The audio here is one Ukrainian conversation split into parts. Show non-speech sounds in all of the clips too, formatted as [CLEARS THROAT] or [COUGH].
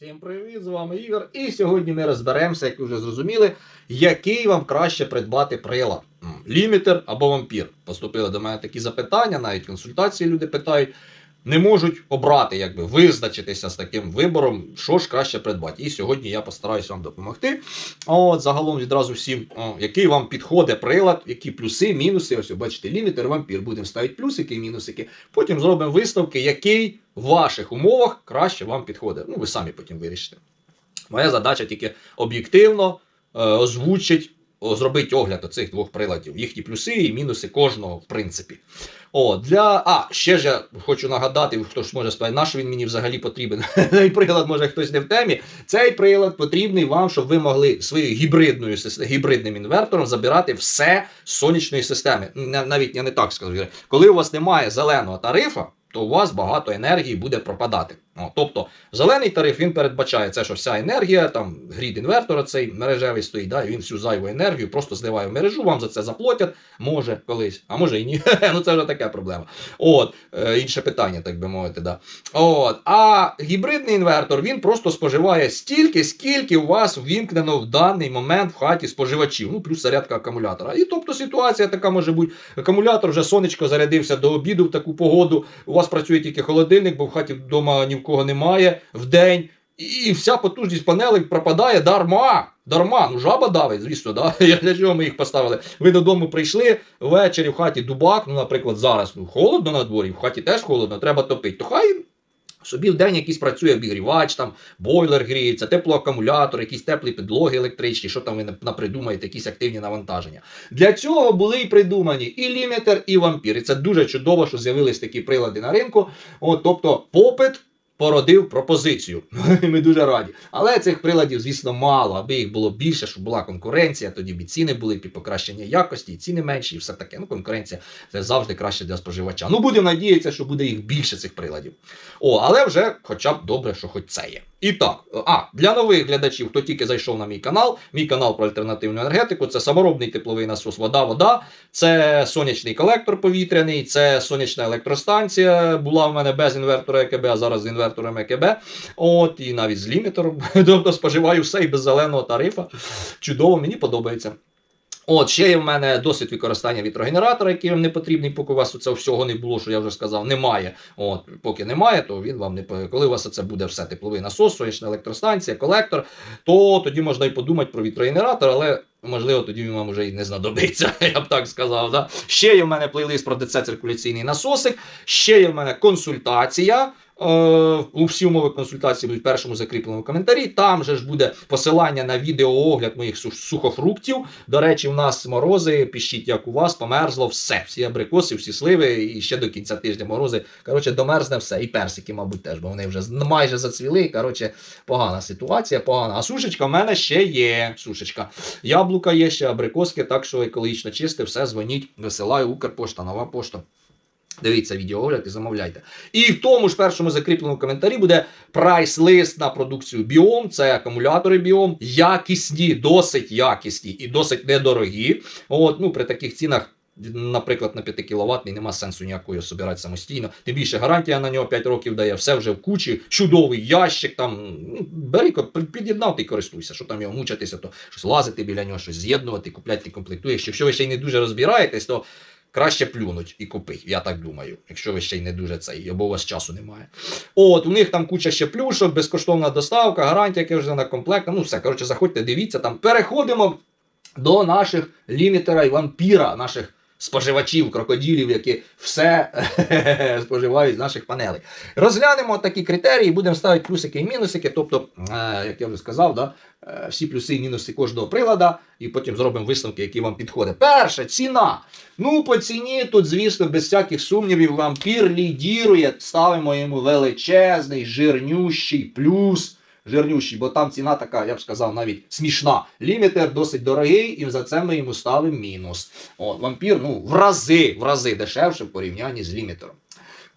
Всім привіт, з вами Ігор. І сьогодні ми розберемося, як ви вже зрозуміли, який вам краще придбати прилад. Лімітер або вампір. Поступили до мене такі запитання, навіть консультації люди питають. Не можуть обрати, якби визначитися з таким вибором, що ж краще придбати. І сьогодні я постараюсь вам допомогти. От загалом відразу всім, о, який вам підходить прилад, які плюси, мінуси. Ось бачите, лімітер, вампір. Будемо ставити плюсики мінусики. Потім зробимо виставки, який в ваших умовах краще вам підходить. Ну, ви самі потім вирішите. Моя задача тільки об'єктивно е, озвучить, зробити огляд оцих двох приладів, їхні плюси і мінуси кожного, в принципі. О, для... А, ще ж я хочу нагадати, хто ж може сказати, на що він мені взагалі потрібен. [LAUGHS] Цей прилад, може хтось не в темі. Цей прилад потрібний вам, щоб ви могли своєю гібридною гібридним інвертором забирати все з сонячної системи. Навіть я не так скажу. Коли у вас немає зеленого тарифа, то у вас багато енергії буде пропадати. Тобто, зелений тариф він передбачає це, що вся енергія, там грід інвертора цей мережевий стоїть, да, і він всю зайву енергію просто зливає в мережу, вам за це заплатять, може колись, а може і ні. [LAUGHS] ну це вже така проблема. От, е, інше питання, так би мовити. Да. От, а гібридний інвертор він просто споживає стільки, скільки у вас ввімкнено в даний момент в хаті споживачів, ну плюс зарядка акумулятора. І тобто ситуація така може бути. Акумулятор вже сонечко зарядився до обіду в таку погоду. У вас працює тільки холодильник, бо в хаті вдома ні в кого немає в день. І вся потужність панелей пропадає дарма. Дарма, ну жаба давить, звісно, да? [LAUGHS] для чого ми їх поставили. Ви додому прийшли ввечері в хаті дубак, ну, наприклад, зараз ну, холодно на дворі, в хаті теж холодно, треба топити. То хай собі в день якийсь працює обігрівач, там бойлер гріється, теплоакумулятор, якісь теплі підлоги електричні, що там ви напридумаєте, якісь активні навантаження. Для цього були і придумані і лімітер, і вампір. І це дуже чудово, що з'явились такі прилади на ринку. От, тобто попит. Породив пропозицію. [LAUGHS] Ми дуже раді. Але цих приладів, звісно, мало, аби їх було більше, щоб була конкуренція, тоді б і ціни були б і покращення якості, і ціни менші, і все таке. Ну, конкуренція це завжди краще для споживача. Ну, будемо надіятися, що буде їх більше цих приладів. О, але вже хоча б добре, що хоч це є. І так, а для нових глядачів, хто тільки зайшов на мій канал, мій канал про альтернативну енергетику, це саморобний тепловий насос вода-вода, це сонячний колектор повітряний, це сонячна електростанція. Була в мене без інвертора ЕКБ, а зараз з інвертором ЕКБ. От, і навіть з лімітером. [LAUGHS] Тобто споживаю все і без зеленого тарифа. Чудово, мені подобається. От, ще є в мене досвід використання вітрогенератора, який вам не потрібний, поки у вас це всього не було, що я вже сказав, немає. От, поки немає, то він вам не коли у вас це буде все тепловий насос, сонячна електростанція, колектор, то тоді можна і подумати про вітрогенератор, але можливо тоді він вам вже і не знадобиться, [LAUGHS] я б так сказав. Да? Ще є в мене плейлист про ДЦ циркуляційний насосик, ще є в мене консультація. Е, У всі умови консультації будуть в першому закріпленому коментарі. Там же ж буде посилання на відеоогляд моїх сухофруктів. До речі, у нас морози, пишіть, як у вас, померзло все. Всі абрикоси, всі сливи, і ще до кінця тижня морози. Коротше, домерзне все. І персики, мабуть, теж, бо вони вже майже зацвіли. Коротше, погана ситуація, погана. А сушечка в мене ще є. Сушечка. Яблука є ще, абрикоски, так що екологічно чисте, все, дзвоніть, висилаю, Укрпошта, нова пошта. Дивіться відеоогляд і замовляйте. І в тому ж першому закріпленому коментарі буде прайс-лист на продукцію Біом. Це акумулятори Біом, якісні, досить якісні і досить недорогі. От, ну, при таких цінах. Наприклад, на 5 кВт нема сенсу його собирати самостійно. Тим більше гарантія на нього 5 років дає, все вже в кучі, чудовий ящик. Там ну, бери, під'єднав ти користуйся, що там його мучитися, то щось лазити біля нього, щось з'єднувати, купляти ти комплектуєш. Якщо ви ще й не дуже розбираєтесь, то краще плюнуть і купить, я так думаю, якщо ви ще й не дуже цей, або у вас часу немає. От, у них там куча ще плюшок, безкоштовна доставка, гарантія, яка вже на комплект. Ну все, коротше, заходьте, дивіться там. Переходимо до наших лімітера і вампіра, наших споживачів, крокодилів, які все [LAUGHS] споживають з наших панелей. Розглянемо такі критерії, будемо ставити плюсики і мінусики. Тобто, е, як я вже сказав, да, е, всі плюси і мінуси кожного прилада, і потім зробимо висновки, які вам підходять. Перше, ціна. Ну, по ціні тут, звісно, без всяких сумнівів, вампір лідірує. Ставимо йому величезний, жирнющий плюс. Жирнющий, бо там ціна така, я б сказав, навіть смішна. Лімітер досить дорогий, і за це ми йому ставимо мінус. От, вампір, ну, в рази, в рази дешевше в порівнянні з лімітером.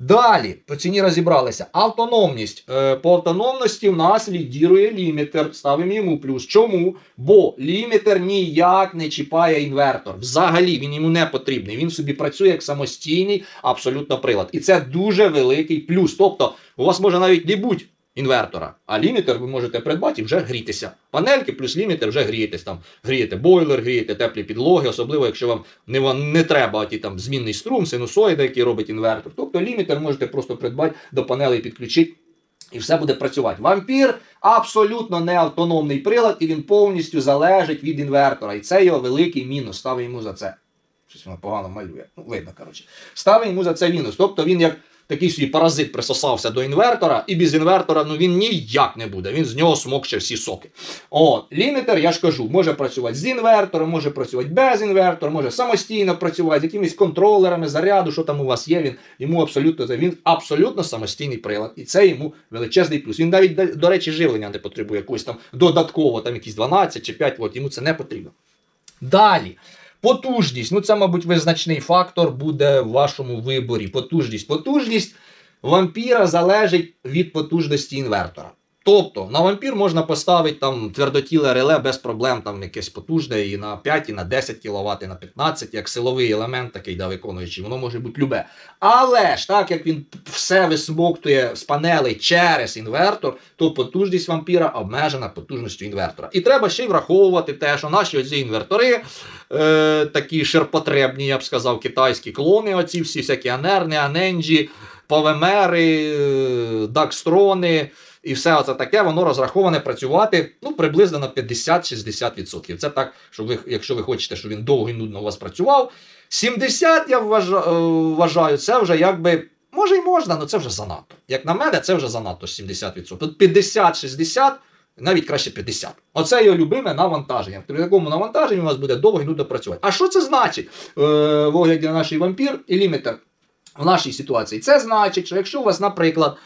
Далі, по ціні розібралися. Автономність. Е, по автономності в нас лідірує лімітер. Ставимо йому плюс. Чому? Бо лімітер ніяк не чіпає інвертор. Взагалі він йому не потрібний. Він собі працює як самостійний абсолютно прилад. І це дуже великий плюс. Тобто, у вас може навіть не бути інвертора. А лімітер ви можете придбати і вже грітися. Панельки плюс лімітер вже грієтесь. Там грієте бойлер, грієте теплі підлоги, особливо якщо вам не, не треба ті, там змінний струм, синусоїди, які робить інвертор. Тобто лімітер можете просто придбати до панелей підключити. І все буде працювати. Вампір абсолютно не автономний прилад, і він повністю залежить від інвертора. І це його великий мінус. Ставимо йому за це. Щось воно погано малює. Ну, видно, коротше. Ставимо йому за це мінус. Тобто він як такий свій паразит присосався до інвертора, і без інвертора ну, він ніяк не буде. Він з нього смокче всі соки. От, лімітер, я ж кажу, може працювати з інвертором, може працювати без інвертора, може самостійно працювати з якимись контролерами заряду, що там у вас є. Він йому абсолютно він абсолютно самостійний прилад. І це йому величезний плюс. Він навіть, до речі, живлення не потребує якогось там додатково, там якісь 12 чи 5 вольт, йому це не потрібно. Далі. Потужність. Ну, це, мабуть, визначний фактор буде в вашому виборі. Потужність. Потужність вампіра залежить від потужності інвертора. Тобто на вампір можна поставити там твердотіле реле без проблем, там якесь потужне і на 5, і на 10 кВт, і на 15, як силовий елемент такий да, виконуючий, воно може бути любе. Але ж так як він все висмоктує з панелей через інвертор, то потужність вампіра обмежена потужністю інвертора. І треба ще й враховувати те, що наші оці інвертори, е, такі ширпотребні, я б сказав, китайські клони, оці всі всякі анерни, аненджі, павемери, е, дакстрони. І все це таке, воно розраховане працювати ну, приблизно на 50-60%. Це так, щоб ви, якщо ви хочете, щоб він довго і нудно у вас працював. 70, я вважаю, вважаю це вже якби. Може і можна, але це вже занадто. Як на мене, це вже занадто 70%. Тут 50-60, навіть краще 50. Оце його любиме навантаження. При такому навантаженні у вас буде довго і нудно працювати. А що це значить е, в огляді на наш вампір і лімітер в нашій ситуації? Це значить, що якщо у вас, наприклад,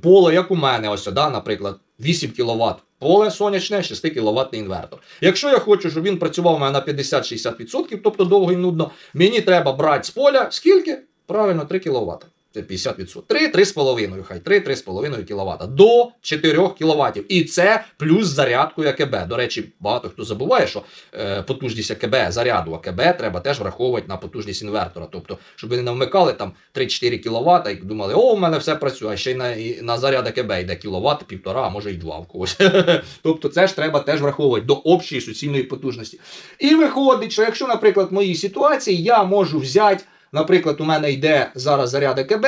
поле, як у мене, ось, да, наприклад, 8 кВт. Поле сонячне, 6 кВт інвертор. Якщо я хочу, щоб він працював у мене на 50-60%, тобто довго і нудно, мені треба брати з поля скільки? Правильно, 3 кВт. Це 50%. 3, 3,5, хай 3, 3,5 кВт. До 4 кВт. І це плюс зарядку АКБ. До речі, багато хто забуває, що е, потужність АКБ, заряду АКБ треба теж враховувати на потужність інвертора. Тобто, щоб ви не вмикали там 3-4 кВт і думали, о, у мене все працює, а ще й на, і на заряд АКБ йде кіловат, півтора, а може й два в когось. [LAUGHS] тобто це ж треба теж враховувати до общої суцільної потужності. І виходить, що якщо, наприклад, в моїй ситуації я можу взяти, наприклад, у мене йде зараз заряд АКБ,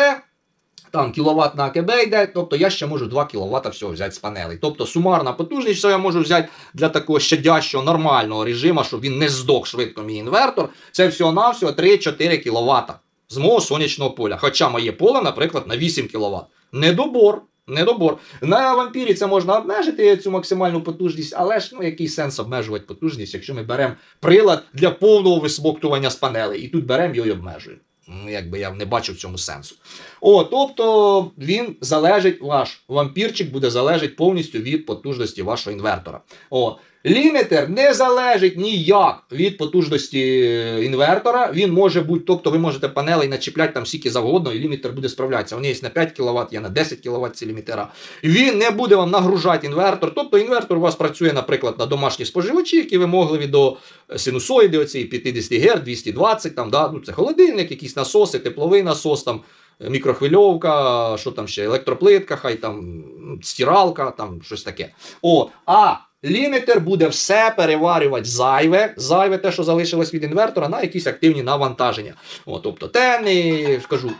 там кіловат на АКБ йде, тобто я ще можу 2 кВт всього взяти з панелей. Тобто сумарна потужність, що я можу взяти для такого щадящого нормального режиму, щоб він не здох швидко мій інвертор, це всього-навсього 3-4 кВт з мого сонячного поля. Хоча моє поле, наприклад, на 8 кВт. Недобор. Недобор. На вампірі це можна обмежити цю максимальну потужність, але ж ну який сенс обмежувати потужність, якщо ми беремо прилад для повного висмоктування з панелей, і тут беремо його і обмежуємо. Ну, якби я не бачу в цьому сенсу. О, тобто він залежить, ваш вампірчик буде залежати повністю від потужності вашого інвертора. О, лімітер не залежить ніяк від потужності е, інвертора. Він може бути, тобто ви можете панелей начіпляти там скільки завгодно, і лімітер буде справлятися. Вони є на 5 кВт, є на 10 кВт ці лімітера. Він не буде вам нагружати інвертор. Тобто інвертор у вас працює, наприклад, на домашні споживачі, які вимогливі до синусоїди, оцієї 50 Гц, 220, там, да, ну, це холодильник, якісь насоси, тепловий насос, там, мікрохвильовка, що там ще, електроплитка, хай там стиралка, там щось таке. О, а лімітер буде все переварювати зайве, зайве те, що залишилось від інвертора, на якісь активні навантаження. О, тобто темний, скажу.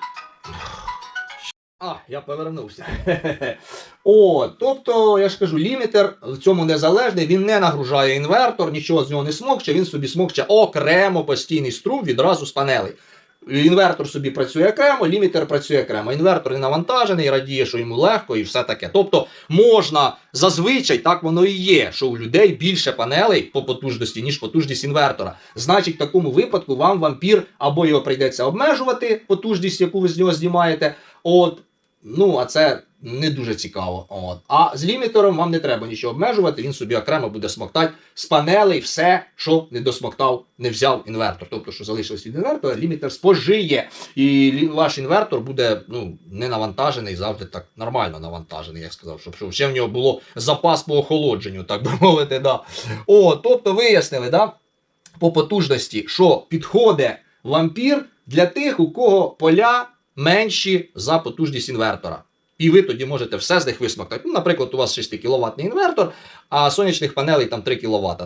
А, я повернувся. [LAUGHS] О, тобто, я ж кажу, лімітер в цьому незалежний, він не нагружає інвертор, нічого з нього не смокче, він собі смокче окремо постійний струм відразу з панелей. Інвертор собі працює окремо, лімітер працює окремо. Інвертор не навантажений, радіє, що йому легко і все таке. Тобто можна зазвичай так воно і є, що у людей більше панелей по потужності, ніж потужність інвертора. Значить, в такому випадку вам вампір або його прийдеться обмежувати, потужність, яку ви з нього знімаєте. От, ну, а це не дуже цікаво. От. А з лімітером вам не треба нічого обмежувати, він собі окремо буде смоктати з панелей все, що не досмоктав, не взяв інвертор. Тобто, що залишилось від інвертора, лімітер спожиє. І ваш інвертор буде ну, не навантажений, завжди так нормально навантажений, як сказав, щоб, ще в нього було запас по охолодженню, так би [LAUGHS] мовити. Да. О, тобто вияснили, да, по потужності, що підходить вампір для тих, у кого поля менші за потужність інвертора. І ви тоді можете все з них висмоктати. Ну, наприклад, у вас 6 кіловатний інвертор, а сонячних панелей там 3 кВт.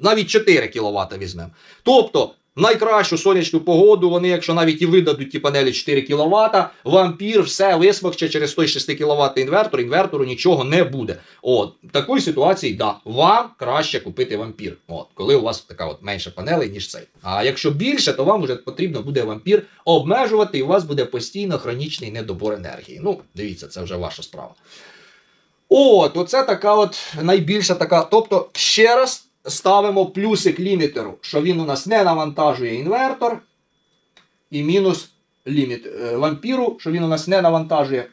Навіть 4 кВт візьмемо. Тобто, найкращу сонячну погоду, вони, якщо навіть і видадуть ті панелі 4 кВт, вампір все висмокче через той 6 кВт інвертор, інвертору нічого не буде. От, в такій ситуації, да, вам краще купити вампір. От, коли у вас така от менше панелей, ніж цей. А якщо більше, то вам вже потрібно буде вампір обмежувати, і у вас буде постійно хронічний недобор енергії. Ну, дивіться, це вже ваша справа. От, оце така от найбільша така. Тобто, ще раз ставимо плюсик лімітеру, що він у нас не навантажує інвертор. І мінус ліміт е, вампіру, що він у нас не навантажує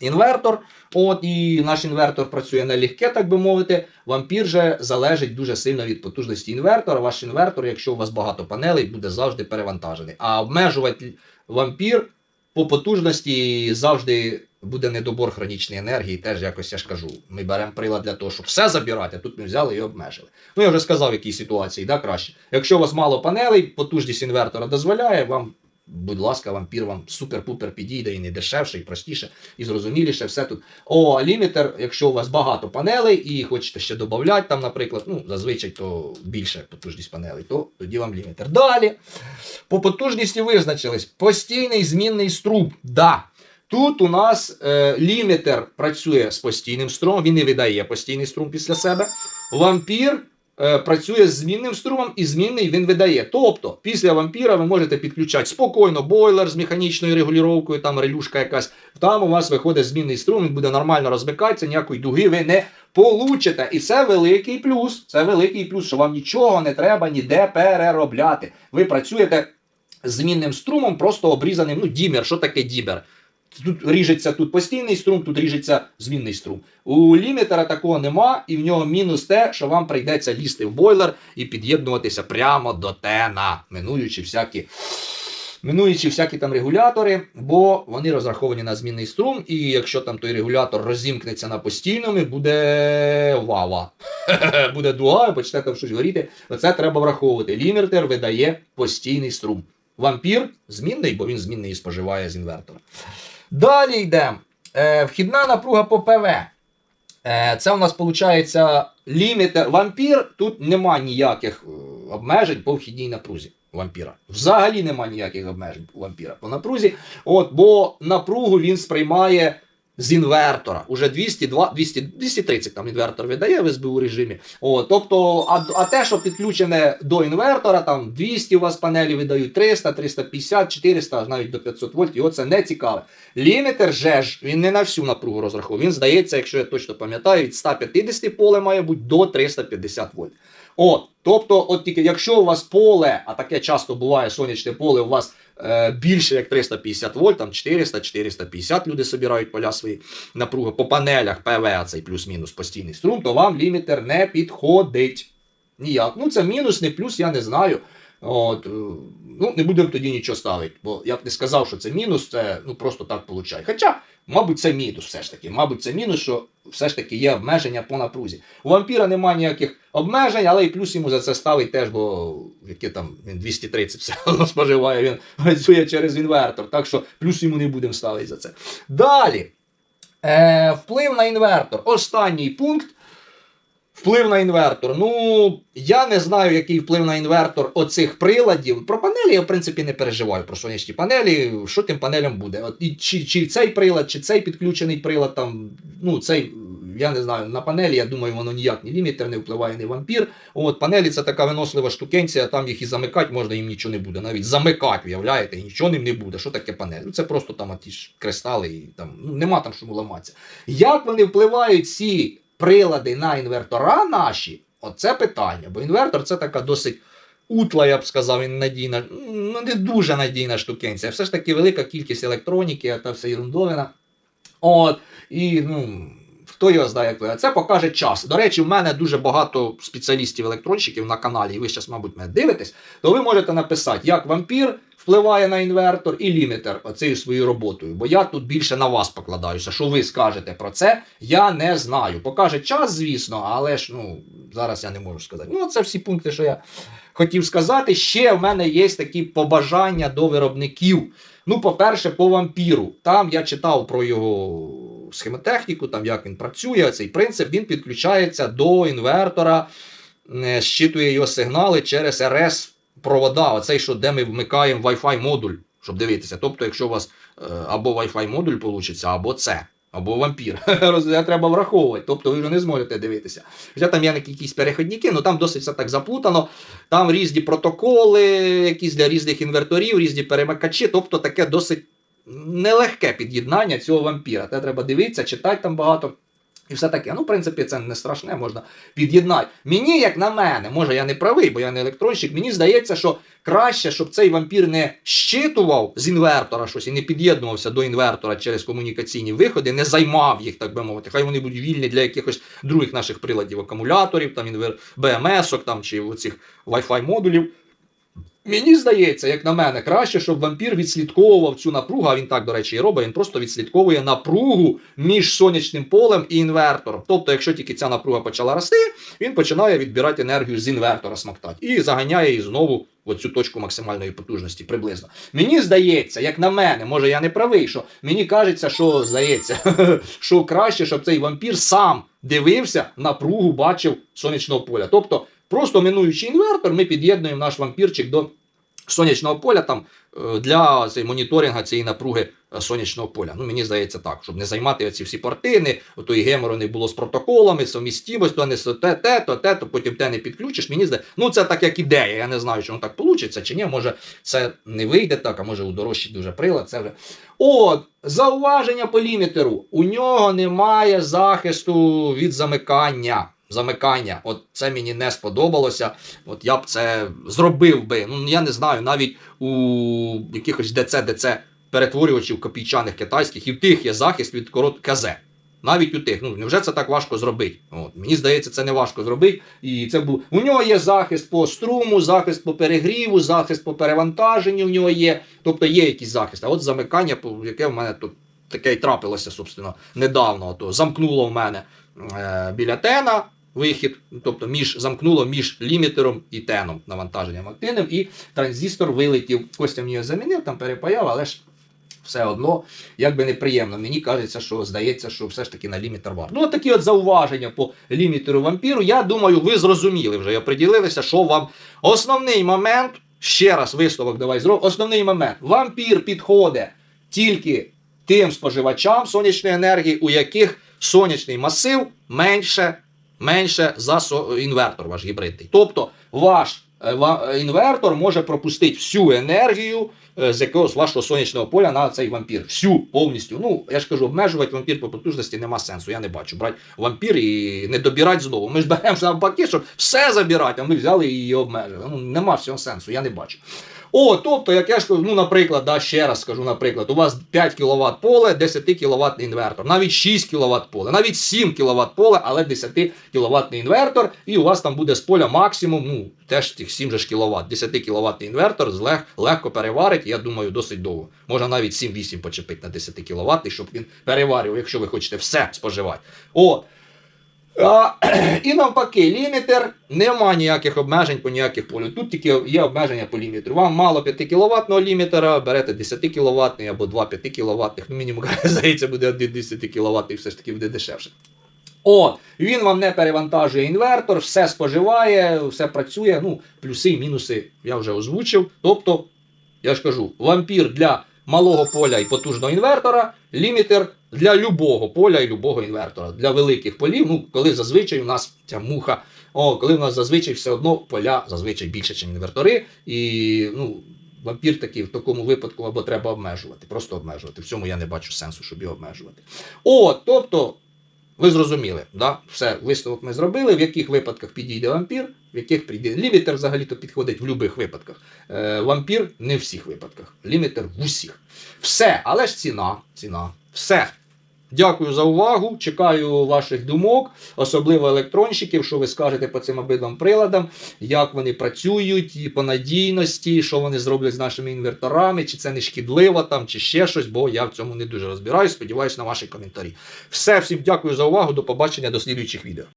інвертор. От, і наш інвертор працює налегке, так би мовити. Вампір же залежить дуже сильно від потужності інвертора. Ваш інвертор, якщо у вас багато панелей, буде завжди перевантажений. А обмежувати вампір по потужності завжди буде недобор хронічної енергії. Теж якось я ж кажу. Ми беремо прилад для того, щоб все забирати, а тут ми взяли і обмежили. Ну я вже сказав, в якій ситуації, да, краще. Якщо у вас мало панелей, потужність інвертора дозволяє, вам, будь ласка, вампір вам супер-пупер підійде і не дешевше, і простіше, і зрозуміліше. Все тут. О, лімітер, якщо у вас багато панелей і хочете ще додати, там, наприклад, ну, зазвичай то більше потужність панелей, то тоді вам лімітер. Далі. По потужності визначились. Постійний змінний струм. Да. Тут у нас е, лімітер працює з постійним струмом, він не видає постійний струм після себе. Вампір працює з змінним струмом і змінний він видає. Тобто, після вампіра ви можете підключати спокійно бойлер з механічною регулюванням, там релюшка якась. Там у вас виходить змінний струм, він буде нормально розмикатися, ніякої дуги ви не получите. І це великий плюс. Це великий плюс, що вам нічого не треба ніде переробляти. Ви працюєте змінним струмом, просто обрізаним. Ну, дімер, що таке дімер? Тут ріжеться тут постійний струм, тут ріжеться змінний струм. У лімітера такого нема, і в нього мінус те, що вам прийдеться лізти в бойлер і під'єднуватися прямо до тена, минуючи всякі. Минуючи всякі там регулятори, бо вони розраховані на змінний струм, і якщо там той регулятор розімкнеться на постійному, буде вава. [LAUGHS] буде дуга, і почне там щось горіти. Оце треба враховувати. Лімітер видає постійний струм. Вампір змінний, бо він змінний і споживає з інвертора. Далі йдемо. Е, вхідна напруга по ПВ. Е, це у нас виходить лімітер. Вампір. Тут нема ніяких е, обмежень по вхідній напрузі вампіра. Взагалі нема ніяких обмежень у вампіра по напрузі. От, бо напругу він сприймає з інвертора. Уже 202, 200, 230 там інвертор видає в СБУ режимі. О, тобто, а, а те, що підключене до інвертора, там 200 у вас панелі видають 300, 350, 400, навіть до 500 вольт, його це не цікаве. Лімітер же ж, він не на всю напругу розраховує. Він здається, якщо я точно пам'ятаю, від 150 поле має бути до 350 вольт. От, тобто, от тільки якщо у вас поле, а таке часто буває сонячне поле, у вас більше як 350 вольт, там 400-450 люди собирають поля свої напруги по панелях ПВ, цей плюс-мінус постійний струм, то вам лімітер не підходить. Ніяк. Ну, це мінус, не плюс, я не знаю. От, е, ну, Не будемо тоді нічого ставити, бо я б не сказав, що це мінус, це ну, просто так виходить. Хоча, мабуть, це мінус все ж таки. Мабуть, це мінус, що все ж таки є обмеження по напрузі. У вампіра немає ніяких обмежень, але і плюс йому за це ставить теж, бо які там він 230 все одно [LAUGHS] споживає, він працює через інвертор. Так що плюс йому не будемо ставити за це. Далі. Е, Вплив на інвертор. Останній пункт. Вплив на інвертор. Ну, я не знаю, який вплив на інвертор оцих приладів. Про панелі я, в принципі, не переживаю про сонячні панелі. Що тим панелям буде? От, і, чи, чи цей прилад, чи цей підключений прилад, там, ну, цей, я не знаю, на панелі, я думаю, воно ніяк ні лімітер не впливає, ні вампір. От, Панелі це така винослива штукенція, там їх і замикати можна, їм нічого не буде. Навіть замикати, уявляєте, нічого ним не буде. Що таке панель? Ну, Це просто там ті ж кристали, і там, ну, нема там чому ламатися. Як вони впливають ці прилади на інвертора наші, оце питання. Бо інвертор це така досить утла, я б сказав, і надійна, ну не дуже надійна штукенція. Все ж таки велика кількість електроніки, та вся ерундовина. От, і ну. Хто його знає, як. Це покаже час. До речі, в мене дуже багато спеціалістів-електронщиків на каналі, і ви зараз, мабуть, мене дивитесь, то ви можете написати, як вампір впливає на інвертор і лімітер оцею своєю роботою. Бо я тут більше на вас покладаюся. Що ви скажете про це, я не знаю. Покаже час, звісно, але ж ну, зараз я не можу сказати. Ну, це всі пункти, що я хотів сказати. Ще в мене є такі побажання до виробників. Ну, по-перше, по вампіру. Там я читав про його схемотехніку, там як він працює. Цей принцип він підключається до інвертора, е, щитує його сигнали через РС провода. Оцей, що де ми вмикаємо Wi-Fi модуль, щоб дивитися. Тобто, якщо у вас е, або Wi-Fi модуль вийде, або це. Або вампір. [LAUGHS] Роз- Треба враховувати. Тобто ви вже не зможете дивитися. Хоча там є якісь переходники, але там досить все так заплутано. Там різні протоколи, якісь для різних інверторів, різні перемикачі. Тобто таке досить нелегке під'єднання цього вампіра. Те треба дивитися, читати там багато. І все таке. Ну, в принципі, це не страшне, можна під'єднати. Мені, як на мене, може я не правий, бо я не електронщик, мені здається, що краще, щоб цей вампір не щитував з інвертора щось і не під'єднувався до інвертора через комунікаційні виходи, не займав їх, так би мовити. Хай вони будуть вільні для якихось других наших приладів, акумуляторів, там інвер... БМС-ок там, чи оцих Wi-Fi модулів. Мені здається, як на мене, краще, щоб вампір відслідковував цю напругу, а він так, до речі, і робить, він просто відслідковує напругу між сонячним полем і інвертором. Тобто, якщо тільки ця напруга почала рости, він починає відбирати енергію з інвертора смоктати і заганяє її знову в оцю точку максимальної потужності приблизно. Мені здається, як на мене, може я не правий, що мені кажеться, що здається, [LAUGHS] що краще, щоб цей вампір сам дивився напругу, бачив сонячного поля. Тобто, просто минуючи інвертор, ми під'єднуємо наш вампірчик до сонячного поля там е, для моніторинга цієї напруги е, сонячного поля. Ну, мені здається так, щоб не займати оці всі портини, ото і гемору не було з протоколами, совмістимость, то не те, те, то те, то потім те не підключиш. Мені здається, ну це так як ідея. Я не знаю, воно так вийде, чи ні. Може, це не вийде так, а може у дорожчий дуже прилад. Це вже. От, зауваження по лімітеру. У нього немає захисту від замикання. Замикання, от це мені не сподобалося. От я б це зробив би. Ну я не знаю, навіть у якихось ДЦ, ДЦ перетворювачів копійчаних китайських, і в тих є захист від корот КЗ. Навіть у тих. Ну невже це так важко зробити? От мені здається, це не важко зробити. І це був у нього є захист по струму, захист по перегріву, захист по перевантаженню. В нього є. Тобто є якийсь захист. А от замикання, яке в мене тут таке й трапилося, собственно, недавно. То замкнуло в мене е, біля тена вихід, тобто між замкнуло між лімітером і теном навантаженням активним, і транзистор вилетів. Костя мені його замінив, там перепаяв, але ж. Все одно, як би неприємно, мені кажеться, що здається, що все ж таки на лімітер варто. Ну, от такі от зауваження по лімітеру вампіру. Я думаю, ви зрозуміли вже і оприділилися, що вам основний момент, ще раз висновок давай зробимо. Основний момент. Вампір підходить тільки тим споживачам сонячної енергії, у яких сонячний масив менше, менше за інвертор ваш гібридний. Тобто ваш е, е, інвертор може пропустити всю енергію е, з якогось вашого сонячного поля на цей вампір. Всю повністю. Ну, я ж кажу, обмежувати вампір по потужності нема сенсу. Я не бачу. Брати вампір і не добирати знову. Ми ж беремо [LAUGHS] навпаки, щоб все забирати, а ми взяли і обмежили. Ну, нема всього сенсу, я не бачу. О, тобто, як я ж кажу, ну, наприклад, да, ще раз скажу, наприклад, у вас 5 кВт поле, 10 кВт інвертор, навіть 6 кВт поле, навіть 7 кВт поле, але 10 кВт інвертор, і у вас там буде з поля максимум, ну, теж тих 7 же ж кВт. 10 кВт інвертор злег, легко переварить, я думаю, досить довго. Можна навіть 7-8 почепити на 10 кВт, щоб він переварював, якщо ви хочете все споживати. От. [CLEARS THROAT] І навпаки, лімітер нема ніяких обмежень по ніяких полю. Тут тільки є обмеження по лімітеру. Вам мало 5 кВт лімітера, берете 10 кВт або 2 5 кВт, ну мінімум [LAUGHS] здається, буде 1 10 кВт все ж таки буде дешевше. От, він вам не перевантажує інвертор, все споживає, все працює. Ну, плюси і мінуси я вже озвучив. Тобто, я ж кажу, вампір для малого поля і потужного інвертора, лімітер для любого поля і любого інвертора. Для великих полів, ну, коли зазвичай у нас ця муха, о, коли у нас зазвичай все одно поля зазвичай більше, ніж інвертори. І ну, вампір такий в такому випадку або треба обмежувати, просто обмежувати. В цьому я не бачу сенсу, щоб його обмежувати. О, тобто. Ви зрозуміли, да? все, висновок ми зробили, в яких випадках підійде вампір, в яких прийде. Лімітер взагалі-то підходить в будь-яких випадках. Е, вампір не в всіх випадках. Лімітер в усіх. Все, але ж ціна. ціна. Все. Дякую за увагу. Чекаю ваших думок, особливо електронщиків, що ви скажете по цим обидвам приладам, як вони працюють, і по надійності, що вони зроблять з нашими інверторами, чи це не шкідливо там, чи ще щось, бо я в цьому не дуже розбираюсь. Сподіваюсь на ваші коментарі. Все, всім дякую за увагу. До побачення, до слідуючих відео.